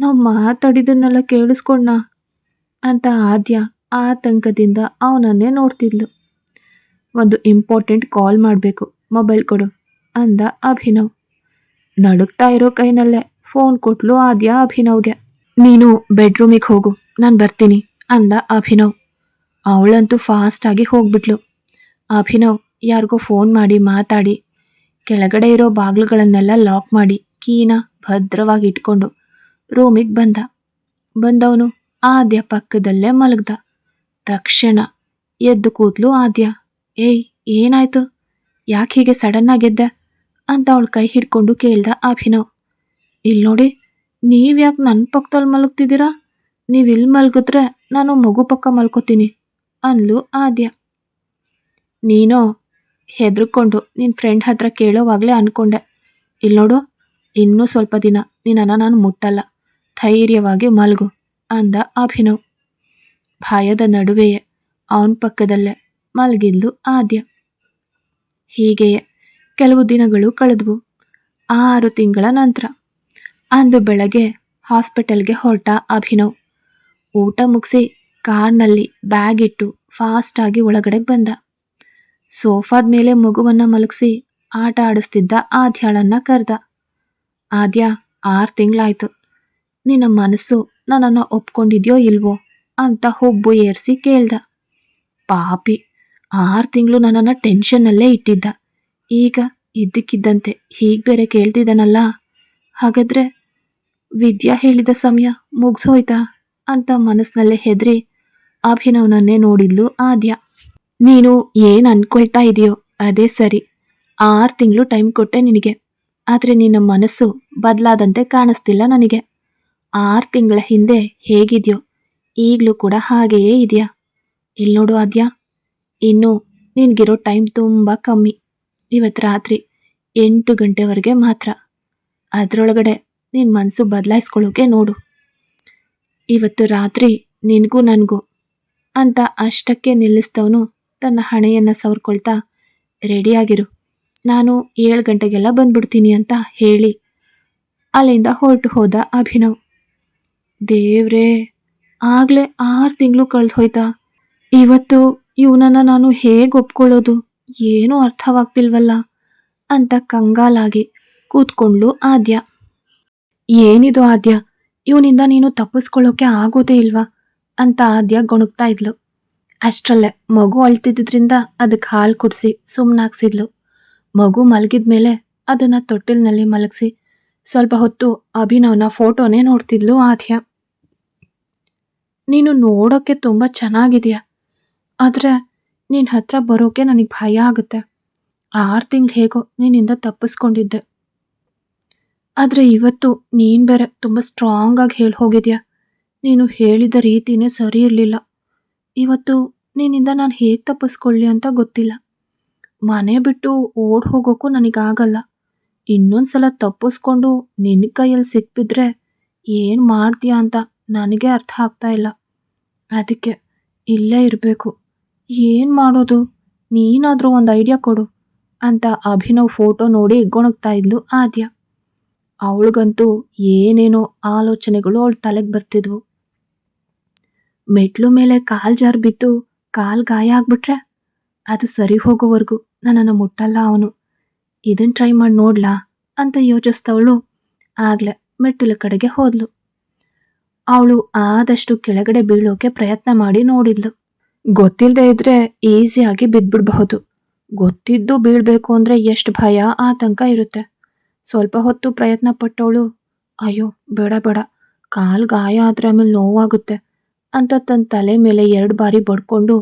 ನಾವು ಮಾತಾಡಿದನ್ನೆಲ್ಲ ಕೇಳಿಸ್ಕೊಂಡ ಅಂತ ಆದ್ಯ ಆತಂಕದಿಂದ ಅವನನ್ನೇ ನೋಡ್ತಿದ್ಲು. ಒಂದು ಇಂಪಾರ್ಟೆಂಟ್ ಕಾಲ್ ಮಾಡಬೇಕು. ಮೊಬೈಲ್ ಕೊಡು, ಅಂದ ಅಭಿನವ್. ನಡುಕ್ತಾ ಇರೋ ಕೈನಲ್ಲೇ ಫೋನ್ ಕೊಟ್ಲು ಆದ್ಯ ಅಭಿನವ್ಗೆ. ನೀನು ಬೆಡ್ರೂಮಿಗೆ ಹೋಗು, ನಾನು ಬರ್ತೀನಿ, ಅಂದ ಅಭಿನವ್. ಅವಳಂತೂ ಫಾಸ್ಟಾಗಿ ಹೋಗ್ಬಿಟ್ಲು. ಅಭಿನವ್ ಯಾರಿಗೋ ಫೋನ್ ಮಾಡಿ ಮಾತಾಡಿ, ಕೆಳಗಡೆ ಇರೋ ಬಾಗಿಲುಗಳನ್ನೆಲ್ಲ ಲಾಕ್ ಮಾಡಿ, ಕೀನ ಭದ್ರವಾಗಿ ಇಟ್ಕೊಂಡು ರೂಮಿಗೆ ಬಂದ. ಬಂದವನು ಆದ್ಯ ಪಕ್ಕದಲ್ಲೇ ಮಲಗ್ದ. ತಕ್ಷಣ ಎದ್ದು ಕೂತ್ಲು ಆದ್ಯ. ಏಯ್, ಏನಾಯ್ತು? ಯಾಕೆ ಹೀಗೆ ಸಡನ್ ಆಗಿದ್ದೆ? ಅಂತ ಅವಳ ಕೈ ಹಿಡ್ಕೊಂಡು ಕೇಳ್ದ ಅಭಿನವ್. ಇಲ್ಲಿ ನೋಡಿ ನೀವ್ಯಾಕೆ ನನ್ನ ಪಕ್ಕದಲ್ಲಿ ಮಲಗ್ತಿದ್ದೀರಾ? ನೀವು ಇಲ್ಲಿ ಮಲಗಿದ್ರೆ ನಾನು ಮಗು ಪಕ್ಕ ಮಲ್ಕೋತೀನಿ, ಅಂದ್ಲು ಆದ್ಯ. ನೀನು? ಹೆದರ್ಕೊಂಡು ನಿನ್ನ ಫ್ರೆಂಡ್ ಹತ್ರ ಕೇಳೋವಾಗಲೇ ಅನ್ಕೊಂಡೆ. ಇಲ್ಲಿ ನೋಡು, ಇನ್ನೂ ಸ್ವಲ್ಪ ದಿನ ನಿನ್ನನ್ನು ನಾನು ಮುಟ್ಟಲ್ಲ. ಧೈರ್ಯವಾಗಿ ಮಲಗು, ಅಂದ ಅಭಿನವ್. ಭಯದ ನಡುವೆಯೇ, ಅವನ ಪಕ್ಕದಲ್ಲೇ ಮಲಗಿದ್ಲು ಆದ್ಯ. ಹೀಗೆಯೇ ಕೆಲವು ದಿನಗಳು ಕಳೆದ್ವು. ಆರು ತಿಂಗಳ ನಂತರ ಅಂದು ಬೆಳಗ್ಗೆ ಹಾಸ್ಪಿಟಲ್ಗೆ ಹೊರಟ ಅಭಿನವ್. ಊಟ ಮುಗಿಸಿ ಕಾರ್ನಲ್ಲಿ ಬ್ಯಾಗ್ ಇಟ್ಟು ಫಾಸ್ಟಾಗಿ ಒಳಗಡೆ ಬಂದ. ಸೋಫಾದ ಮೇಲೆ ಮಗುವನ್ನು ಮಲಗಿಸಿ ಆಟ ಆಡಿಸ್ತಿದ್ದ ಆದ್ಯಾಳನ್ನು ಕರೆದ. ಆದ್ಯ, ಆರು ತಿಂಗಳಾಯ್ತು. ನಿನ್ನ ಮನಸ್ಸು ನನ್ನನ್ನು ಒಪ್ಕೊಂಡಿದ್ಯೋ ಇಲ್ವೋ ಅಂತ ಹುಬ್ಬು ಏರಿಸಿ ಕೇಳ್ದ. ಪಾಪಿ ಆರು ತಿಂಗಳು ನನ್ನನ್ನು ಟೆನ್ಷನ್ನಲ್ಲೇ ಇಟ್ಟಿದ್ದ. ಈಗ ಇದ್ದಕ್ಕಿದ್ದಂತೆ ಹೀಗೆ ಬೇರೆ ಕೇಳ್ತಿದ್ದಾನಲ್ಲ? ಹಾಗಾದ್ರೆ ವಿದ್ಯಾ ಹೇಳಿದ ಸಮಯ ಮುಗ್ದೋಯ್ತಾ ಅಂತ ಮನಸ್ಸಿನಲ್ಲೇ ಹೆದರಿ ಅಭಿನವನನ್ನೇ ನೋಡಿದ್ಲು ಆದ್ಯ. ನೀನು ಏನು ಅನ್ಕೊಳ್ತಾ ಇದೆಯೋ ಅದೇ ಸರಿ. ಆರು ತಿಂಗಳು ಟೈಮ್ ಕೊಟ್ಟೆ ನಿನಗೆ. ಆದರೆ ನಿನ್ನ ಮನಸ್ಸು ಬದಲಾದಂತೆ ಕಾಣಿಸ್ತಿಲ್ಲ ನನಗೆ. ಆರು ತಿಂಗಳ ಹಿಂದೆ ಹೇಗಿದೆಯೋ ಈಗಲೂ ಕೂಡ ಹಾಗೆಯೇ ಇದೆಯಾ? ಇಲ್ಲಿ ನೋಡು ಆದ್ಯ. ಇನ್ನು ನಿನಗಿರೋ ಟೈಮ್ ತುಂಬ ಕಮ್ಮಿ. ಇವತ್ತು ರಾತ್ರಿ ಎಂಟು ಗಂಟೆವರೆಗೆ ಮಾತ್ರ. ಅದರೊಳಗಡೆ ನಿನ್ನ ಮನಸ್ಸು ಬದಲಾಯಿಸ್ಕೊಳ್ಳೋಕೆ ನೋಡು. ಇವತ್ತು ರಾತ್ರಿ ನಿನಗೂ ನನಗೂ ಅಂತ ಅಷ್ಟಕ್ಕೆ ನಿಲ್ಲಿಸ್ತವನು ತನ್ನ ಹಣೆಯನ್ನು ಸವರ್ಕೊಳ್ತಾ ರೆಡಿಯಾಗಿರು ನಾನು ಏಳು ಗಂಟೆಗೆಲ್ಲ ಬಂದ್ಬಿಡ್ತೀನಿ ಅಂತ ಹೇಳಿ ಅಲ್ಲಿಂದ ಹೊರಟು ಹೋದ ಅಭಿನವ್. ದೇವ್ರೇ, ಆಗಲೇ ಆರು ತಿಂಗಳು ಕಳೆದು ಹೋಯ್ತಾ ಇವತ್ತು ಇವನನ್ನು ನಾನು ಹೇಗೆ ಒಪ್ಕೊಳ್ಳೋದು? ಏನೂ ಅರ್ಥವಾಗ್ತಿಲ್ವಲ್ಲ? ಅಂತ ಕಂಗಾಲಾಗಿ ಕೂತ್ಕೊಂಡ್ಲು ಆದ್ಯ. ಏನಿದು ಆದ್ಯ? ಇವನಿಂದ ನೀನು ತಪ್ಪಿಸ್ಕೊಳ್ಳೋಕೆ ಆಗೋದೇ ಇಲ್ವಾ? ಅಂತ ಆದ್ಯ ಗೊಣಗ್ತಾ ಇದ್ಲು. ಅಷ್ಟರಲ್ಲೇ ಮಗು ಅಳ್ತಿದ್ರಿಂದ ಅದಕ್ಕೆ ಹಾಲು ಕುಡಿಸಿ ಸುಮ್ಮನಾಗ್ಸಿದ್ಲು ಮಗು ಮಲಗಿದ ಮೇಲೆ ಅದನ್ನು ತೊಟ್ಟಿಲಿನಲ್ಲಿ ಮಲಗಿಸಿ ಸ್ವಲ್ಪ ಹೊತ್ತು ಅಭಿನವ್ನ ಫೋಟೋನೇ ನೋಡ್ತಿದ್ಲು ಆದ್ಯ. ನೀನು ನೋಡೋಕ್ಕೆ ತುಂಬ ಚೆನ್ನಾಗಿದೆಯಾ? ಆದರೆ ನಿನ್ನ ಹತ್ರ ಬರೋಕೆ ನನಗೆ ಭಯ ಆಗುತ್ತೆ. ಆರು ತಿಂಗಳು ಹೇಗೋ ನಿನ್ನಿಂದ ತಪ್ಪಿಸ್ಕೊಂಡಿದ್ದೆ. ಆದರೆ ಇವತ್ತು ನೀನು ಬೇರೆ ತುಂಬ ಸ್ಟ್ರಾಂಗ್ ಆಗಿ ಹೇಳಿ ಹೋಗಿದ್ಯಾ? ನೀನು ಹೇಳಿದ ರೀತಿನೇ ಸರಿ ಇರಲಿಲ್ಲ. ಇವತ್ತು ನಿನ್ನಿಂದ ನಾನು ಹೇಗೆ ತಪ್ಪಿಸ್ಕೊಳ್ಳಿ ಅಂತ ಗೊತ್ತಿಲ್ಲ. ಮನೆ ಬಿಟ್ಟು ಓಡ್ ಹೋಗೋಕ್ಕೂ ನನಗಾಗಲ್ಲ ಇನ್ನೊಂದು ಸಲ ತಪ್ಪಿಸ್ಕೊಂಡು ನಿನ್ನ ಕೈಯಲ್ಲಿ ಸಿಕ್ಬಿದ್ರೆ ಏನು ಮಾಡ್ತೀಯಾ ಅಂತ ನನಗೆ ಅರ್ಥ ಆಗ್ತಾ ಇಲ್ಲ. ಅದಕ್ಕೆ ಇಲ್ಲೇ ಇರಬೇಕು. ಏನು ಮಾಡೋದು? ನೀನಾದರೂ ಒಂದು ಐಡಿಯಾ ಕೊಡು ಅಂತ ಅಭಿನವ್ ಫೋಟೋ ನೋಡಿ ಗೊಣಗ್ತಾ ಇದ್ಲು ಆದ್ಯ. ಅವಳಿಗಂತೂ ಏನೇನೋ ಆಲೋಚನೆಗಳು ಅವಳ ತಲೆಗೆ ಬರ್ತಿದ್ವು. ಮೆಟ್ಲು ಮೇಲೆ ಕಾಲು ಜಾರ್ ಬಿದ್ದು ಕಾಲು ಗಾಯ ಆಗ್ಬಿಟ್ರೆ ಅದು ಸರಿ ಹೋಗೋವರೆಗೂ, ನನ್ನನ್ನು ಮುಟ್ಟಲ್ಲ ಅವನು. ಇದನ್ನ ಟ್ರೈ ಮಾಡಿ ನೋಡ್ಲಾ ಅಂತ ಯೋಚಿಸ್ತವಳು ಆಗ್ಲೇ ಮೆಟ್ಟಿಲ ಕಡೆಗೆ ಹೋದ್ಲು. ಅವಳು ಆದಷ್ಟು ಕೆಳಗಡೆ ಬೀಳೋಕೆ ಪ್ರಯತ್ನ ಮಾಡಿ ನೋಡಿದ್ಲು. ಗೊತ್ತಿಲ್ಲದೆ ಇದ್ರೆ ಈಸಿಯಾಗಿ ಬಿದ್ಬಿಡ್ಬಹುದು. ಗೊತ್ತಿದ್ದು ಬೀಳ್ಬೇಕು ಅಂದ್ರೆ ಎಷ್ಟು ಭಯ, ಆತಂಕ ಇರುತ್ತೆ. ಸ್ವಲ್ಪ ಹೊತ್ತು ಪ್ರಯತ್ನ ಪಟ್ಟವಳು ಅಯ್ಯೋ, ಬೇಡ ಬೇಡ. ಕಾಲ್ ಗಾಯ ಆದ್ರೆ ಆಮೇಲೆ ನೋವಾಗುತ್ತೆ. ಅಂತ ತನ್ನ ತಲೆ ಮೇಲೆ ಎರಡು ಬಾರಿ ಬಡ್ಕೊಂಡು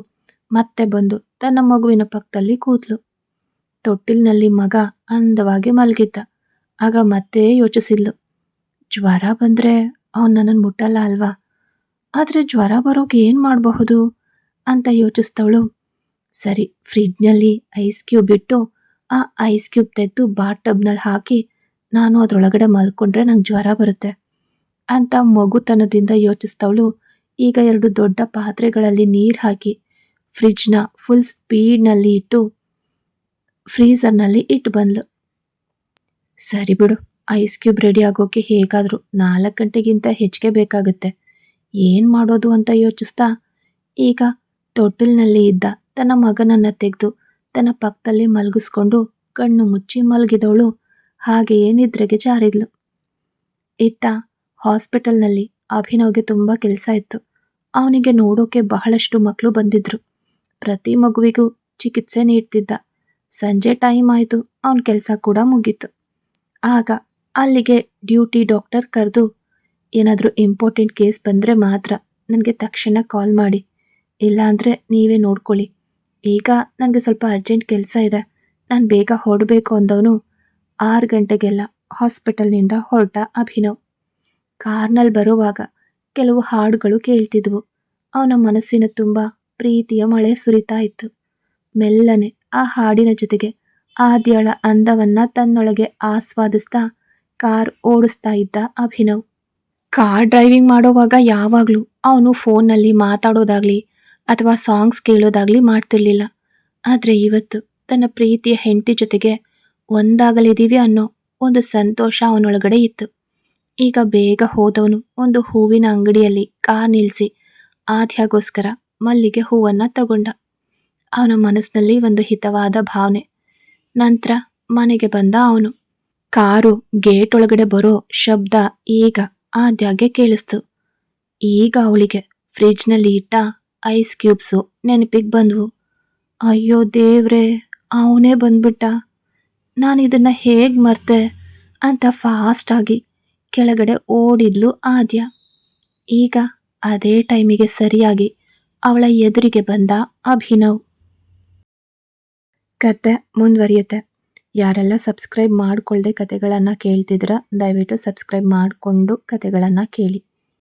ಮತ್ತೆ ಬಂದು ತನ್ನ ಮಗುವಿನ ಪಕ್ಕದಲ್ಲಿ ಕೂತ್ಲು. ತೊಟ್ಟಿಲ್ನಲ್ಲಿ ಮಗ ಅಂದವಾಗಿ ಮಲಗಿದ್ದ. ಆಗ ಮತ್ತೆ ಯೋಚಿಸಿದ್ಲು, ಜ್ವರ ಬಂದರೆ ಅವನು ನನ್ನನ್ನು ಮುಟ್ಟಲ್ಲ ಅಲ್ವಾ? ಆದರೆ ಜ್ವರ ಬರೋಕೆ ಏನು ಮಾಡಬಹುದು? ಅಂತ ಯೋಚಿಸ್ತವಳು. ಸರಿ, ಫ್ರಿಜ್ನಲ್ಲಿ ಐಸ್ ಕ್ಯೂಬ್ ಇಟ್ಟು ಆ ಐಸ್ ಕ್ಯೂಬ್ ತೆಗೆದು ಬಾತ್ ಟಬ್ನಲ್ಲಿ ಹಾಕಿ ನಾನು ಅದರೊಳಗಡೆ ಮಲ್ಕೊಂಡ್ರೆ ನಂಗೆ ಜ್ವರ ಬರುತ್ತೆ ಅಂತ ಮಗುತನದಿಂದ ಯೋಚಿಸ್ತವಳು. ಈಗ ಎರಡು ದೊಡ್ಡ ಪಾತ್ರೆಗಳಲ್ಲಿ ನೀರು ಹಾಕಿ ಫ್ರಿಜ್ನ ಫುಲ್ ಸ್ಪೀಡ್ನಲ್ಲಿ ಇಟ್ಟು ಫ್ರೀಸರ್ನಲ್ಲಿ ಇಟ್ಟು ಬಂದ್ಲು. ಸರಿ ಬಿಡು, ಐಸ್ ಕ್ಯೂಬ್ ರೆಡಿ ಆಗೋಕೆ ಹೇಗಾದರೂ ನಾಲ್ಕು ಗಂಟೆಗಿಂತ ಹೆಚ್ಚಿಗೆ ಬೇಕಾಗುತ್ತೆ. ಏನು ಮಾಡೋದು ಅಂತ ಯೋಚಿಸ್ತಾ ಈಗ ತೊಟ್ಟಿಲ್ನಲ್ಲಿ ಇದ್ದ ತನ್ನ ಮಗನನ್ನ ತೆಗೆದು ತನ್ನ ಪಕ್ಕದಲ್ಲಿ ಮಲಗಿಸ್ಕೊಂಡು ಕಣ್ಣು ಮುಚ್ಚಿ ಮಲಗಿದವಳು ಹಾಗೆಯೇ ನಿದ್ರೆಗೆ ಜಾರಿದ್ಲು. ಇತ್ತ ಹಾಸ್ಪಿಟಲ್ನಲ್ಲಿ ಅಭಿನವ್ಗೆ ತುಂಬ ಕೆಲಸ ಇತ್ತು. ಅವನಿಗೆ ನೋಡೋಕೆ ಬಹಳಷ್ಟು ಮಕ್ಕಳು ಬಂದಿದ್ರು. ಪ್ರತಿ ಮಗುವಿಗೂ ಚಿಕಿತ್ಸೆ ನೀಡ್ತಿದ್ದ. ಸಂಜೆ ಟೈಮ್ ಆಯಿತು, ಅವನ ಕೆಲಸ ಕೂಡ ಮುಗೀತು. ಆಗ ಅಲ್ಲಿಗೆ ಡ್ಯೂಟಿ ಡಾಕ್ಟರ್ ಕರೆದು, ಏನಾದರೂ ಇಂಪಾರ್ಟೆಂಟ್ ಕೇಸ್ ಬಂದರೆ ಮಾತ್ರ ನನಗೆ ತಕ್ಷಣ ಕಾಲ್ ಮಾಡಿ. ಇಲ್ಲಾಂದರೆ ನೀವೇ ನೋಡ್ಕೊಳ್ಳಿ. ಈಗ ನನಗೆ ಸ್ವಲ್ಪ ಅರ್ಜೆಂಟ್ ಕೆಲಸ ಇದೆ. ನಾನು ಬೇಗ ಹೊರಡಬೇಕು ಅಂದವನು ಆರು ಗಂಟೆಗೆಲ್ಲ ಹಾಸ್ಪಿಟಲ್ನಿಂದ ಹೊರಟ ಅಭಿನವ್. ಕಾರ್ನಲ್ಲಿ ಬರುವಾಗ ಕೆಲವು ಹಾಡುಗಳು ಕೇಳ್ತಿದ್ವು. ಅವನ ಮನಸ್ಸಿನ ತುಂಬ ಪ್ರೀತಿಯ ಮಳೆ ಸುರಿತಾ ಇತ್ತು. ಮೆಲ್ಲನೆ ಆ ಹಾಡಿನ ಜೊತೆಗೆ ಆದ್ಯಳ ಅಂದವನ್ನ ತನ್ನೊಳಗೆ ಆಸ್ವಾದಿಸ್ತಾ ಕಾರ್ ಓಡಿಸ್ತಾ ಇದ್ದ ಅಭಿನವ್. ಕಾರ್ ಡ್ರೈವಿಂಗ್ ಮಾಡೋವಾಗ ಯಾವಾಗಲೂ ಅವನು ಫೋನ್ನಲ್ಲಿ ಮಾತಾಡೋದಾಗ್ಲಿ ಅಥವಾ ಸಾಂಗ್ಸ್ ಕೇಳೋದಾಗ್ಲಿ ಮಾಡ್ತಿರ್ಲಿಲ್ಲ. ಆದರೆ ಇವತ್ತು ತನ್ನ ಪ್ರೀತಿಯ ಹೆಂಡತಿ ಜೊತೆಗೆ ಒಂದಾಗಲಿದ್ದೀವಿ ಅನ್ನೋ ಒಂದು ಸಂತೋಷ ಅವನೊಳಗಡೆ ಇತ್ತು. ಈಗ ಬೇಗ ಹೋದವನು ಒಂದು ಹೂವಿನ ಅಂಗಡಿಯಲ್ಲಿ ಕಾರ್ ನಿಲ್ಲಿಸಿ ಆದ್ಯಾಗೋಸ್ಕರ ಮಲ್ಲಿಗೆ ಹೂವನ್ನು ತಗೊಂಡ. ಅವನ ಮನಸ್ಸಿನಲ್ಲಿ ಒಂದು ಹಿತವಾದ ಭಾವನೆ. ನಂತರ ಮನೆಗೆ ಬಂದ ಅವನು. ಕಾರು ಗೇಟ್ ಒಳಗಡೆ ಬರೋ ಶಬ್ದ ಈಗ ಆದ್ಯಾಗೆ ಕೇಳಿಸ್ತು. ಈಗ ಅವಳಿಗೆ ಫ್ರಿಜ್ನಲ್ಲಿ ಇಟ್ಟ ಐಸ್ ಕ್ಯೂಬ್ಸು ನೆನಪಿಗೆ ಬಂದವು. ಅಯ್ಯೋ ದೇವ್ರೆ, ಅವನೇ ಬಂದ್ಬಿಟ್ಟ. ನಾನು ಇದನ್ನು ಹೇಗೆ ಮರ್ತೆ ಅಂತ ಫಾಸ್ಟಾಗಿ ಕೆಳಗಡೆ ಓಡಿದ್ಲು ಆದ್ಯ. ಈಗ ಅದೇ ಟೈಮಿಗೆ ಸರಿಯಾಗಿ ಅವಳ ಎದುರಿಗೆ ಬಂದ ಅಭಿನವ್. ಕತೆ ಮುಂದುವರಿಯುತ್ತೆ. ಯಾರೆಲ್ಲ ಸಬ್ಸ್ಕ್ರೈಬ್ ಮಾಡಿಕೊಳ್ಳದೆ ಕತೆಗಳನ್ನು ಕೇಳ್ತಿದ್ರ ದಯವಿಟ್ಟು ಸಬ್ಸ್ಕ್ರೈಬ್ ಮಾಡಿಕೊಂಡು ಕತೆಗಳನ್ನು ಕೇಳಿ.